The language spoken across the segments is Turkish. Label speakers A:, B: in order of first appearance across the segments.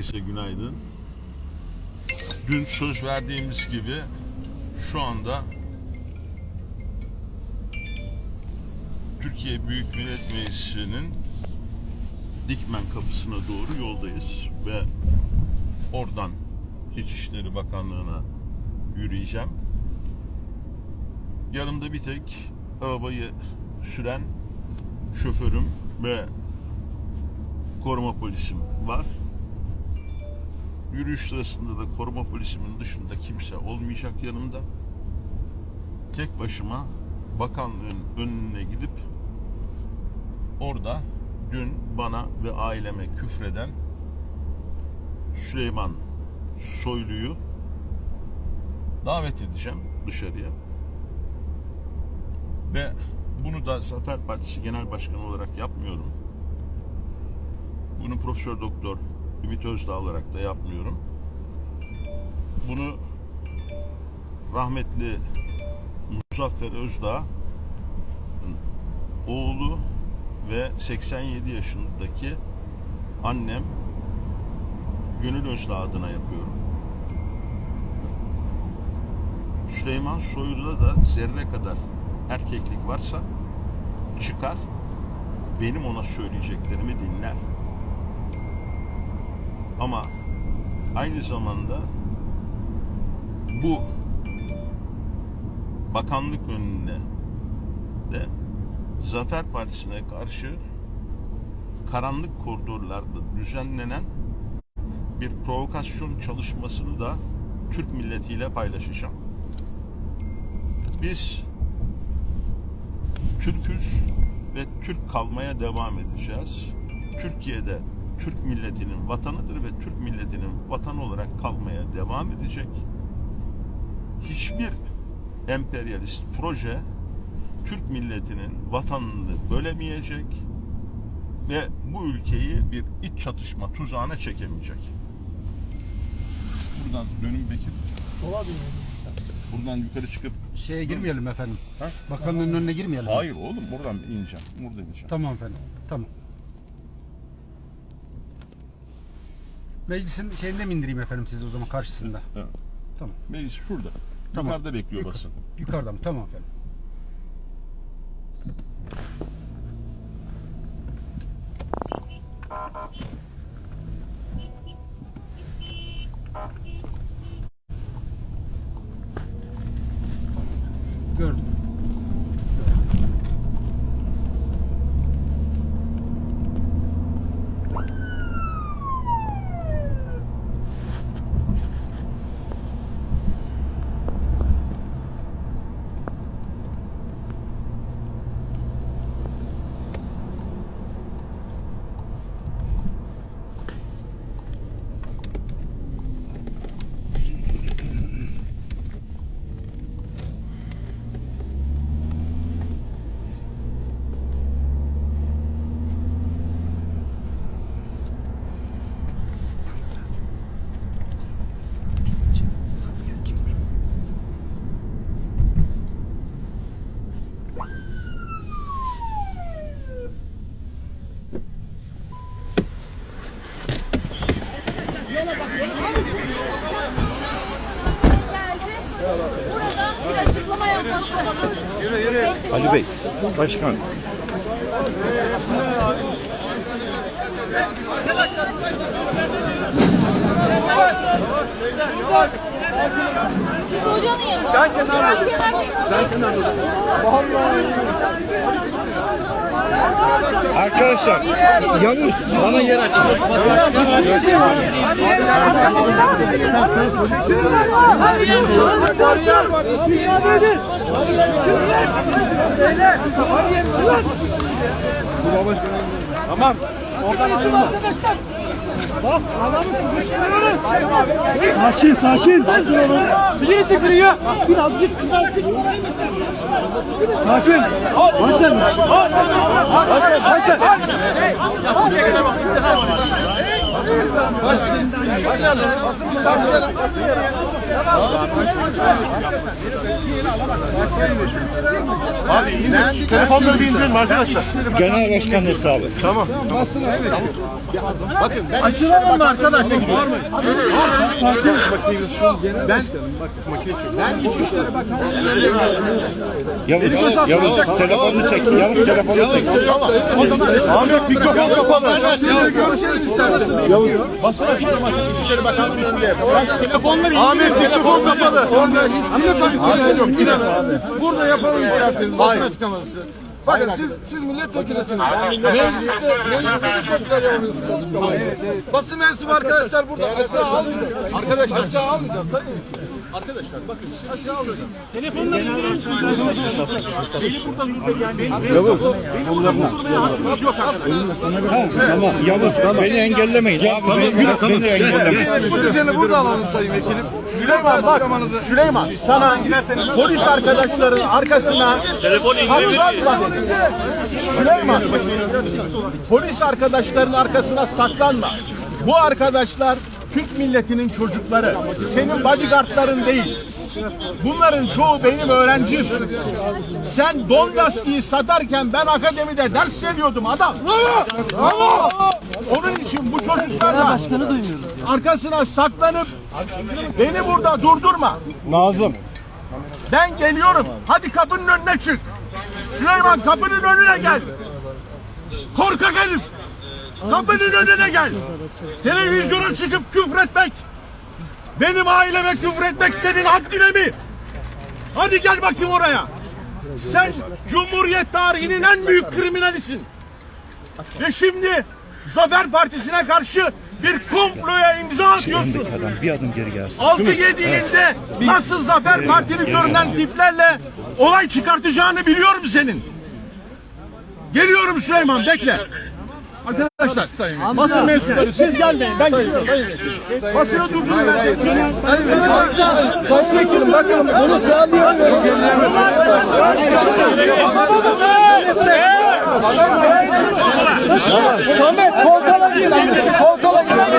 A: Herkese günaydın. Dün söz verdiğimiz gibi şu anda Türkiye Büyük Millet Meclisi'nin Dikmen kapısına doğru yoldayız ve oradan İçişleri Bakanlığı'na yürüyeceğim. Yanımda bir tek arabayı süren şoförüm ve koruma polisim var. Yürüyüş sırasında da koruma polisimin dışında kimse olmayacak yanımda. Tek başıma bakanlığın önüne gidip orada dün bana ve aileme küfreden Süleyman Soylu'yu davet edeceğim dışarıya. Ve bunu da Zafer Partisi Genel Başkanı olarak yapmıyorum. Bunu Profesör Doktor Ümit Özdağ olarak da yapmıyorum. Bunu rahmetli Muzaffer Özdağ oğlu ve 87 yaşındaki annem Gönül Özdağ adına yapıyorum. Süleyman Soylu'da da zerre kadar erkeklik varsa çıkar benim ona söyleyeceklerimi dinler. Ama aynı zamanda bu bakanlık önünde de Zafer Partisi'ne karşı karanlık koridorlarda düzenlenen bir provokasyon çalışmasını da Türk milletiyle paylaşacağım. Biz Türküz ve Türk kalmaya devam edeceğiz. Türkiye'de Türk milletinin vatanıdır ve Türk milletinin vatan olarak kalmaya devam edecek. Hiçbir emperyalist proje Türk milletinin vatanını bölemeyecek ve bu ülkeyi bir iç çatışma tuzağına çekemeyecek. Buradan dönün Bekir.
B: Sola dönüyor.
A: Buradan yukarı çıkıp
C: Şeye girmeyelim efendim.
A: Ha?
C: Bakanlığın önüne girmeyelim.
A: Hayır oğlum buradan ineceğim. Burada ineceğim.
C: Tamam efendim. Tamam. Meclisin şeyinde mi indireyim efendim sizi o zaman karşısında?
A: Evet.
C: Tamam.
A: Meclis şurada.
C: Tamam.
A: Yukarıda bekliyor
C: Yukarı-
A: basın.
C: Yukarıda mı? Tamam efendim. Gördüm.
D: Başkan.
E: Siz hocanın yanında. Ben kenardayım. Ben kenardayım.
D: Arkadaşlar, Yavuz bana yer açın.
B: Sakin sakin. Sakin olun. Biri çıkıyor. Birazcık birazcık. Sakin. Hasan. Hasan. Hasan.
F: Abi indir. Telefonları bir indirelim arkadaşlar.
D: Genel başkan hesabı.
F: Tamam.
A: Açılalım mı arkadaşlar?
D: Yavuz, Yavuz telefonunu çek. Yavuz telefonunu çek.
F: Ahmet mikrofon kapalı. Görüşürüz istersen. Yavuz. Basın açıklaması İçişleri Bakanlığı'nın. Telefonları Ahmet mikrofon kapalı. Orada hiç bir yok. Gider.
G: Burada yapalım isterseniz basın açıklaması. Bakın siz siz milletvekilisiniz. Mecliste, mecliste de çok güzel yapıyorsunuz açıklamayı. Basın mensubu arkadaşlar burada aşağı almayacağız. Arkadaşlar aşağı almayacağız. Sayın. Arkadaşlar bakın aşağı almayacağız.
D: Tamam. Yavuz beni engellemeyin. Abi beni, beni engellemeyin.
G: Bu düzeni burada alalım Sayın Vekilim.
A: Süleyman bak Süleyman sana polis arkadaşların arkasına saklanma dedim. Süleyman polis arkadaşların arkasına saklanma. Bu arkadaşlar Türk milletinin çocukları. Senin bodyguardların değil. Bunların çoğu benim öğrencim. Sen don lastiği satarken ben akademide ders veriyordum adam. Bravo! Onun için bu çocuklarla arkasına saklanıp beni burada durdurma.
D: Nazım.
A: Ben geliyorum. Hadi kapının önüne çık. Süleyman kapının önüne gel. Korkak herif. Kapının önüne gel. Televizyona çıkıp küfretmek. Benim aileme küfretmek senin haddine mi? Hadi gel bakayım oraya. Sen Cumhuriyet tarihinin en büyük kriminalisin. Ve şimdi Zafer Partisi'ne karşı bir komploya imza atıyorsun.
D: Adam bir adım geri gelsin.
A: 6-7 ilde nasıl Zafer Partili görünen tiplerle olay çıkartacağını biliyorum senin. Geliyorum Süleyman bekle. Arkadaşlar basın mensupları siz gelmeyin ben gidiyorum. Basını durdurun ben. Sayın Vekilim bakın bunu Samet korkala değil. Korkala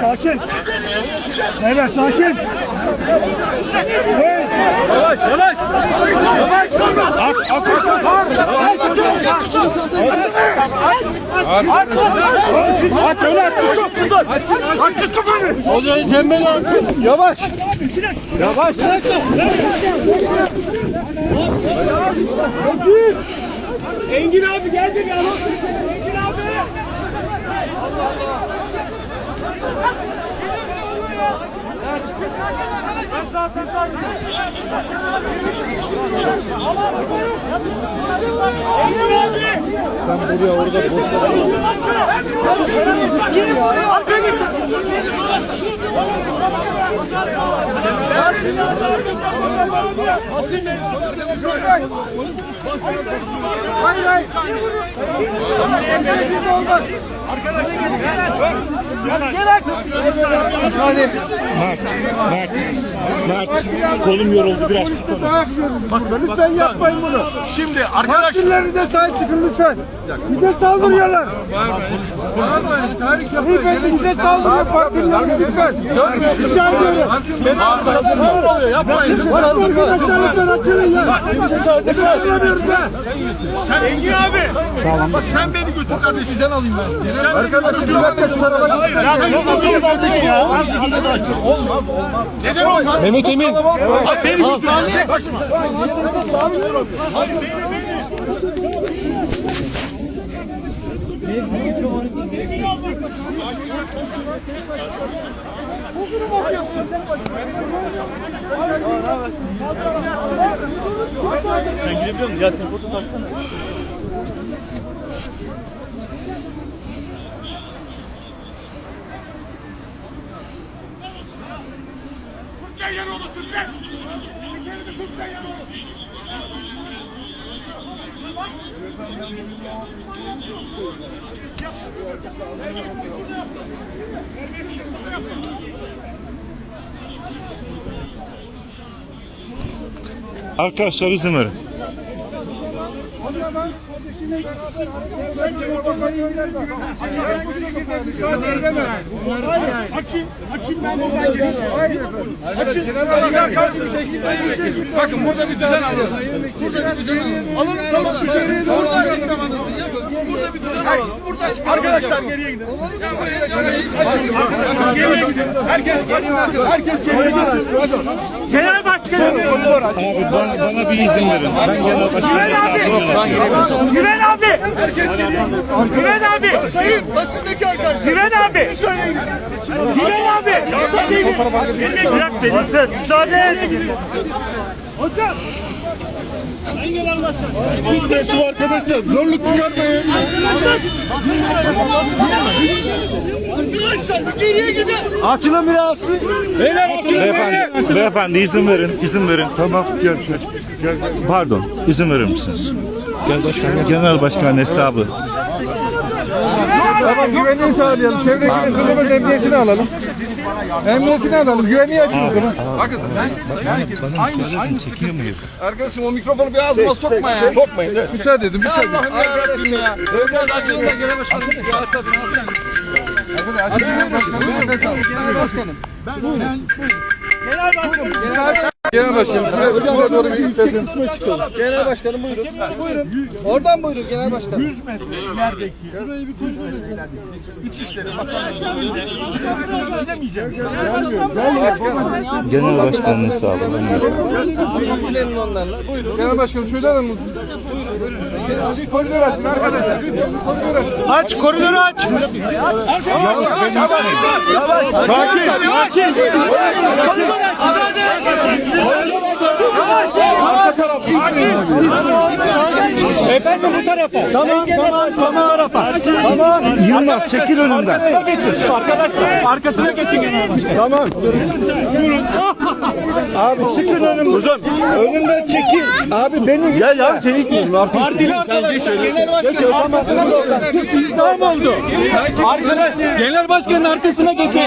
A: Sakin. Beyler sakin. Hey. Yavaş yavaş. Yavaş. Aç aç aç. Aç aç. Aç öyle aç. Aç aç kafanı. Hocayı cembeni aç. Yavaş. Yavaş. Engin abi geldi ya. Engin abi. Sen buraya orada Hayır hayır.
D: Mert. Mert. Mert. Kolum yoruldu biraz tut onu.
A: Bak lütfen yapmayın bunu. Şimdi arkadaşlar de sahip çıkın lütfen. Bize saldırıyorlar.
G: Bağırmayın, yapmayın.
A: Beyefendi bize saldırıyor partilerine lütfen. Rica ediyorum. Ne oluyor yapmayın. Arkadaşlar lütfen açılın ya. Bize saldırıyoruz be. Sen Engin abi. Sen beni götür kardeşim. Sen alayım ben. Sen. Sen götür kardeşim ya. Olmaz olmaz. Neden olmaz? Mehmet Emin. Hayır beni götür. Tek başıma. Hayır beni. Sen girebiliyor musun? Ya tripodunu taksana.
D: Arkadaşlar izin verin.
G: Bakın burada bir düzen alalım. Burada bir düzen alalım. Alalım tamam. Burada açıklamanızı. Burada bir düzen alalım. Burada
C: Arkadaşlar geriye gidin.
G: Geriye gidin.
C: Herkes geçin arkadaşlar. Herkes geriye gitsin. Genel başkanım.
D: Abi bana, bana bir izin verin. Ben genel başkanım.
C: Güven abi. Güven abi.
G: Sayın basındaki arkadaşlar.
C: Güven abi. Güven abi. Bırak beni. Müsaade et. Hocam.
G: Mensup arkadaşlar zorluk çıkarmayın. Arkadaşlar geriye gidin.
C: Açılın biraz. Beyler açılın.
D: Beyefendi, beyefendi izin verin, izin verin. Tamam, gel. gel. Pardon, izin verir misiniz? Gel başkan. Genel başkan hesabı.
G: Tamam güvenliği sağlayalım. Çevre güvenliğinin emniyetini alalım. Emniyetini alalım. Güvenliği zaman. Bakın aynı aynı
D: Çekiyor muyum?
G: Arkadaşım o mikrofonu bir ağzıma sokma ya. Sokmayın. Müsaade edin. Müsaade edin. Allah'ım yarabbim ya. Biraz açılın da genel başkanım. Arkadaşlar genel başkanım. Nefes alın. Genel başkanım. Genel başkanım. Şuraya doğru bir isterseniz.
H: Genel başkanım buyurun. Buyurun. Oradan buyurun genel başkanım.
C: 100 metre ilerideki. Şurayı bir kontrol edin. İçişleri Bakanlığı. Edemeyeceğim.
D: Genel başkanın hesabı.
H: İlgilenin onlarla. Buyurun.
G: Genel başkanım şöyle alın. Bir koridor açın arkadaşlar. Koridor açın.
C: Aç koridoru aç. Sakin. Sakin. Koridor. Efendim bu tarafa. Tamam tamam tamam tarafa. Tamam.
D: Yılmaz çekil önümden.
C: Arkasına geçin. Arkadaşlar arkasına geçin genel başkan.
G: Tamam.
C: Abi çıkın önümden. Uzun. Önümden çekil. Abi beni Gel ya seni itmiyorum artık. Partili arkadaşlar genel başkanın arkasına geçin. İzdam oldu. Arkasına, genel başkanın arkasına geçin.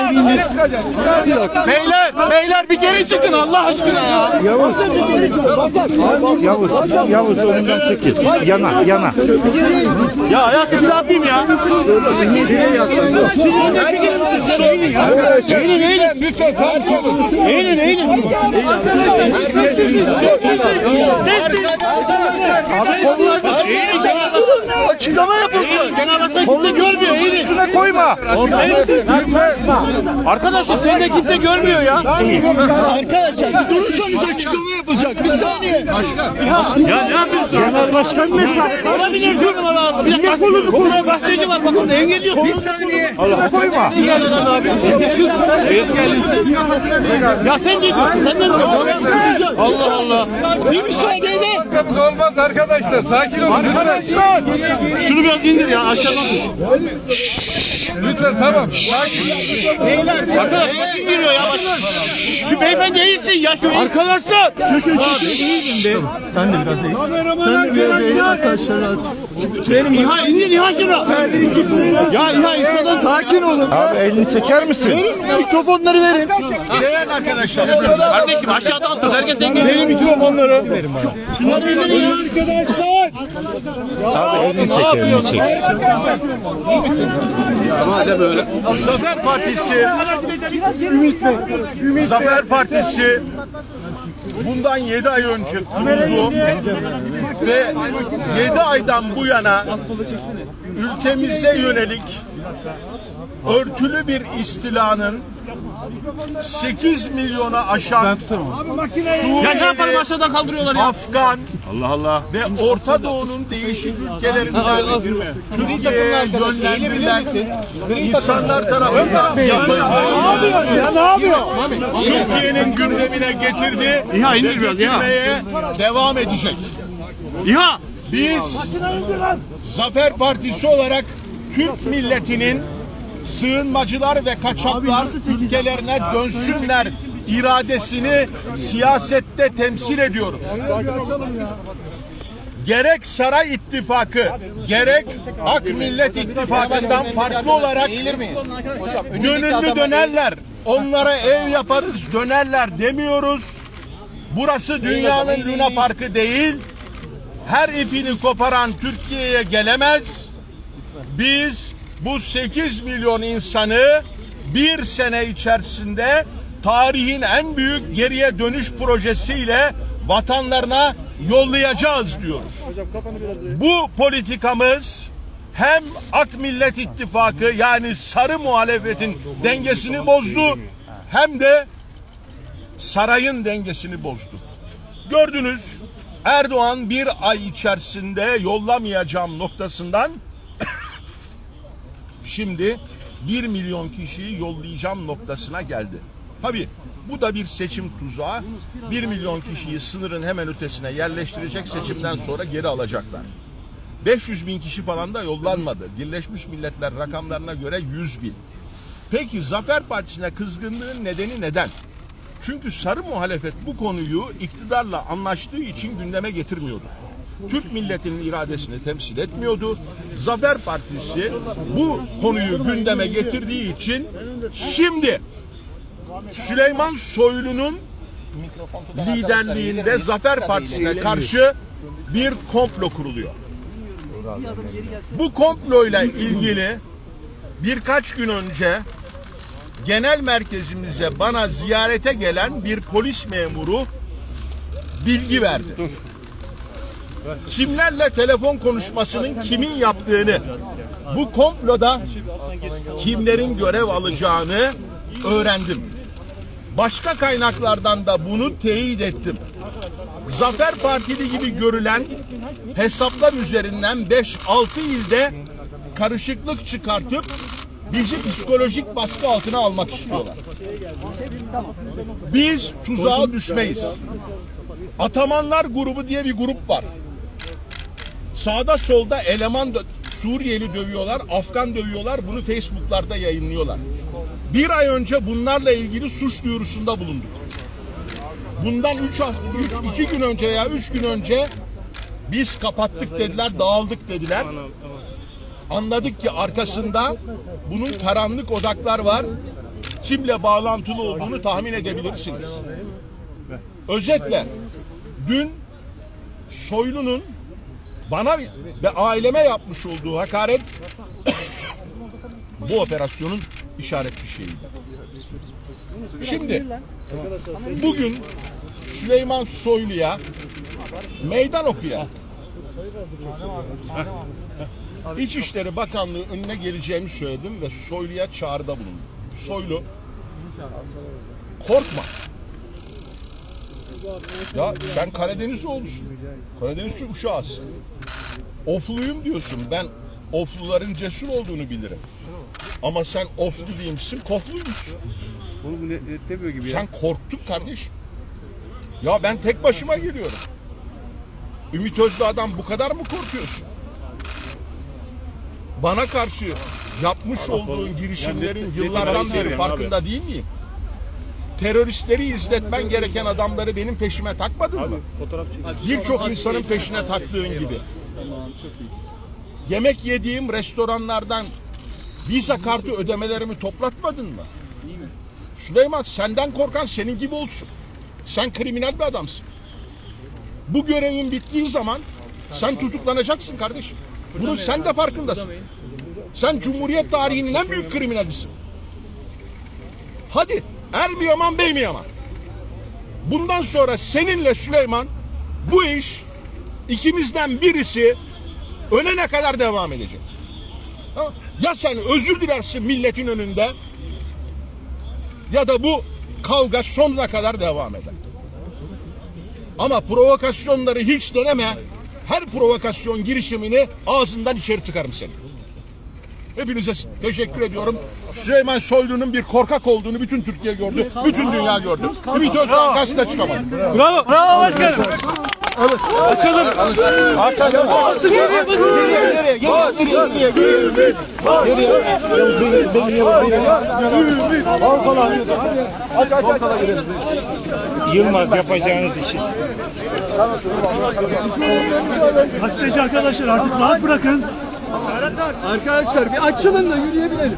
C: Beyler, beyler bir geri çıkın Allah aşkına ya.
D: Yavuz, Yavuz önümden çekil. Yana, yana.
C: Ya hayatım bir atayım ya. Eğilin eğilin.
G: Lütfen sakin olun.
C: Eğilin eğilin. Açıklama yapılsın. Genel kimse görmüyor. Eğilin.
G: Koyma.
C: Arkadaşım seni de kimse görmüyor ya.
G: Arkadaşlar bir durursanız açıklama yapılacak. Bir saniye.
C: Ya ne yapıyorsun?
D: Genel başkan mı?
C: Olabilir diyorum ona. Bir dakika kolunu koluna gazeteci var bak onu engelliyorsun.
G: Bir saniye.
D: Koyma.
C: Engelliyorsun abi. Engelliyorsun. Ya sen ne diyorsun? Sen ne diyorsun? Allah Allah.
G: Bir müsaade edin. Olmaz arkadaşlar. Sakin olun.
C: Şunu biraz indir ya aşağıdan.
G: Lütfen tamam. Sakin.
C: Arkadaş kim giriyor ya? Şu beyefendi eğilsin ya şu Arkadaşlar. Çekil çekil. İyiyim be. Sen de biraz eğil. Sen de biraz eğil arkadaşlar. Benim İha indir İha şunu. Ben kimsin? Ya İha İha'dan
G: Sakin olun.
D: Abi elini çeker misin?
G: Mikrofonları verin.
C: Değerli arkadaşlar. Kardeşim aşağıda attın. Herkes engelliyor. Benim mikrofonları. Şunları ya. Arkadaşlar.
D: Abi elini çek, elini çek.
A: Zafer Partisi. Zafer Partisi bundan 7 ay önce kuruldu. Ve 7 aydan bu yana ülkemize yönelik örtülü bir istilanın 8 milyona aşan
C: Ya ne yapalım
A: Suriyeli,
C: aşağıdan kaldırıyorlar ya.
A: Afgan ve Orta Doğu'nun değişik ülkelerinden Türkiye'ye yönlendirilen insanlar tarafından yapıldığı
C: Ya ne yapıyor?
A: Türkiye'nin gündemine getirdi
C: İha,
A: ve
C: indir biraz, İha.
A: getirmeye devam edecek.
C: İha.
A: Biz Zafer Partisi olarak Türk milletinin sığınmacılar ve kaçaklar ülkelerine dönsünler iradesini siyasette temsil ediyoruz. Gerek Saray İttifakı, gerek Ak Millet İttifakı'ndan farklı olarak gönüllü dönerler, onlara ev yaparız dönerler demiyoruz. Burası dünyanın Luna Parkı değil. Her ipini koparan Türkiye'ye gelemez. Biz bu 8 milyon insanı bir sene içerisinde tarihin en büyük geriye dönüş projesiyle vatanlarına yollayacağız diyoruz. Bu politikamız hem Ak Millet İttifakı yani sarı muhalefetin dengesini bozdu hem de sarayın dengesini bozdu. Gördünüz Erdoğan bir ay içerisinde yollamayacağım noktasından şimdi 1 milyon kişiyi yollayacağım noktasına geldi. Tabi bu da bir seçim tuzağı. 1 milyon kişiyi sınırın hemen ötesine yerleştirecek seçimden sonra geri alacaklar. 500 bin kişi falan da yollanmadı. Birleşmiş Milletler rakamlarına göre 100 bin. Peki Zafer Partisi'ne kızgınlığın nedeni neden? Çünkü sarı muhalefet bu konuyu iktidarla anlaştığı için gündeme getirmiyordu. Türk milletinin iradesini temsil etmiyordu. Zafer Partisi bu konuyu gündeme getirdiği için şimdi Süleyman Soylu'nun liderliğinde Zafer Partisi'ne karşı bir komplo kuruluyor. Bu komployla ilgili birkaç gün önce genel merkezimize bana ziyarete gelen bir polis memuru bilgi verdi. Kimlerle telefon konuşmasının kimin yaptığını, bu komploda kimlerin görev alacağını öğrendim. Başka kaynaklardan da bunu teyit ettim. Zafer Partili gibi görülen hesaplar üzerinden 5-6 ilde karışıklık çıkartıp bizi psikolojik baskı altına almak istiyorlar. Biz tuzağa düşmeyiz. Atamanlar grubu diye bir grup var. Sağda solda eleman Suriyeli dövüyorlar, Afgan dövüyorlar. Bunu Facebook'larda yayınlıyorlar. Bir ay önce bunlarla ilgili suç duyurusunda bulunduk. Bundan 3 üç, iki gün önce ya 3 gün önce biz kapattık dediler, dağıldık dediler. Anladık ki arkasında bunun karanlık odaklar var. Kimle bağlantılı olduğunu tahmin edebilirsiniz. Özetle dün Soylu'nun bana ve aileme yapmış olduğu hakaret bu operasyonun işaret bir şeyiydi. Şimdi bugün Süleyman Soylu'ya meydan okuyan İçişleri Bakanlığı önüne geleceğimi söyledim ve Soylu'ya çağrıda bulundum. Soylu korkma. Ya sen Karadeniz oğlusun. Karadeniz uşağısın. Ofluyum diyorsun. Ben ofluların cesur olduğunu bilirim. Ama sen oflu değilmişsin, kofluymuşsun.
I: Bunu bu demiyor gibi
A: Sen korktun kardeşim. Ya ben tek başıma geliyorum. Ümit Özdağ'dan bu kadar mı korkuyorsun? Bana karşı yapmış olduğun girişimlerin yıllardan beri farkında değil miyim? Teröristleri izletmen gereken adamları benim peşime takmadın mı? Birçok insanın peşine taktığın gibi. Yemek yediğim restoranlardan Visa kartı ödemelerimi toplatmadın mı? Süleyman senden korkan senin gibi olsun. Sen kriminal bir adamsın. Bu görevin bittiği zaman sen tutuklanacaksın kardeşim. Bunun sen de farkındasın. Sen Cumhuriyet tarihinin en büyük kriminalisin. Hadi er mi yaman bey mi yaman? Bundan sonra seninle Süleyman bu iş ikimizden birisi ölene kadar devam edecek. Ya sen özür dilersin milletin önünde ya da bu kavga sonuna kadar devam eder. Ama provokasyonları hiç deneme. Her provokasyon girişimini ağzından içeri tıkarım seni. Hepinize teşekkür ediyorum. Süleyman Soylu'nun bir korkak olduğunu bütün Türkiye gördü. Bütün dünya gördü. Ümit Özdağ karşısına çıkamadı.
J: Bravo. Bravo başkanım. Açalım. Açalım.
D: Yılmaz yapacağınız işi.
K: Gazeteci arkadaşlar artık rahat bırakın.
J: Arkadaşlar bir açılın da yürüyebilelim.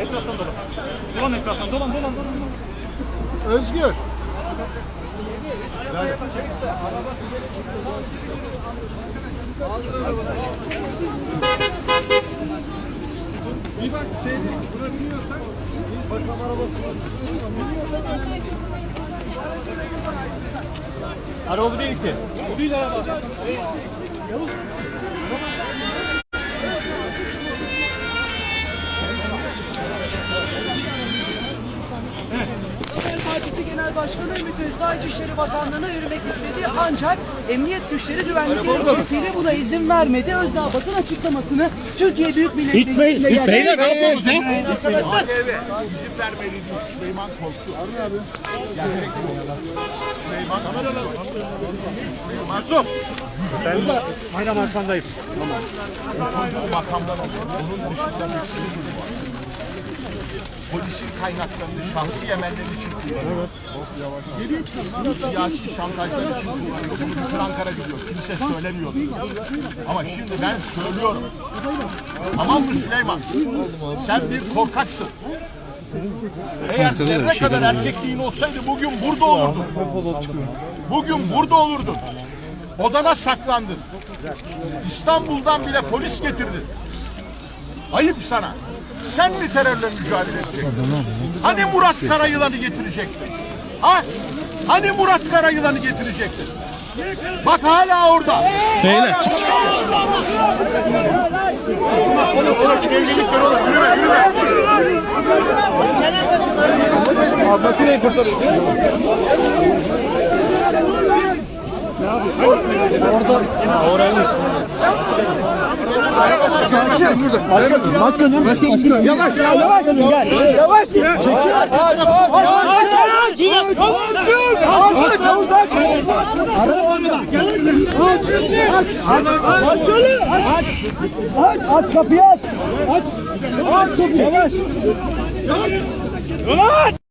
K: Etraftan dolan. Dolan etraftan dolan dolan dolan.
G: Özgür.
K: Araba bu değil ki. Bu değil araba.
C: Partisi Başkanı Ümit Özdağ İçişleri Bakanlığı'na yürümek istedi ancak emniyet güçleri güvenlik gerekçesiyle buna izin vermedi. Özdağ basın açıklamasını Türkiye Büyük Millet Meclisi'nde gerçekleştirdi.
A: İzin vermeliydi. Süleyman korktu. Gerçek bu. Süleyman Masum.
K: Bayram arkandayım.
A: Bu makamdan alıyor. Onun dışında bir sır var. Polisin kaynaklarını şahsi emelleri için kullanıyor. Siyasi şantajlar için kullanıyor. Bunu bütün Ankara biliyor. Kimse söylemiyor. Ama şimdi ben söylüyorum. Tamam mı Süleyman? Sen bir korkaksın. Eğer zerre kadar erkekliğin olsaydı bugün burada olurdun. Bugün burada olurdun. Odana saklandın. İstanbul'dan bile polis getirdin. Ayıp sana. Sen mi terörle mücadele edecektin? Hani Murat Karayılan'ı getirecektin? Ha? Hani Murat Karayılan'ı getirecektin? Bak hala orada. Beyler çık çık. Oğlum oğlum evlilikler oğlum yürüme yürüme.
G: Makineyi kurtarın. Başkanım. Başkanım. Yavaş ya yavaş. Gel. Yavaş ya. Çekil. Aç aç kapıyı aç. Aç. Aç kapıyı. Yavaş.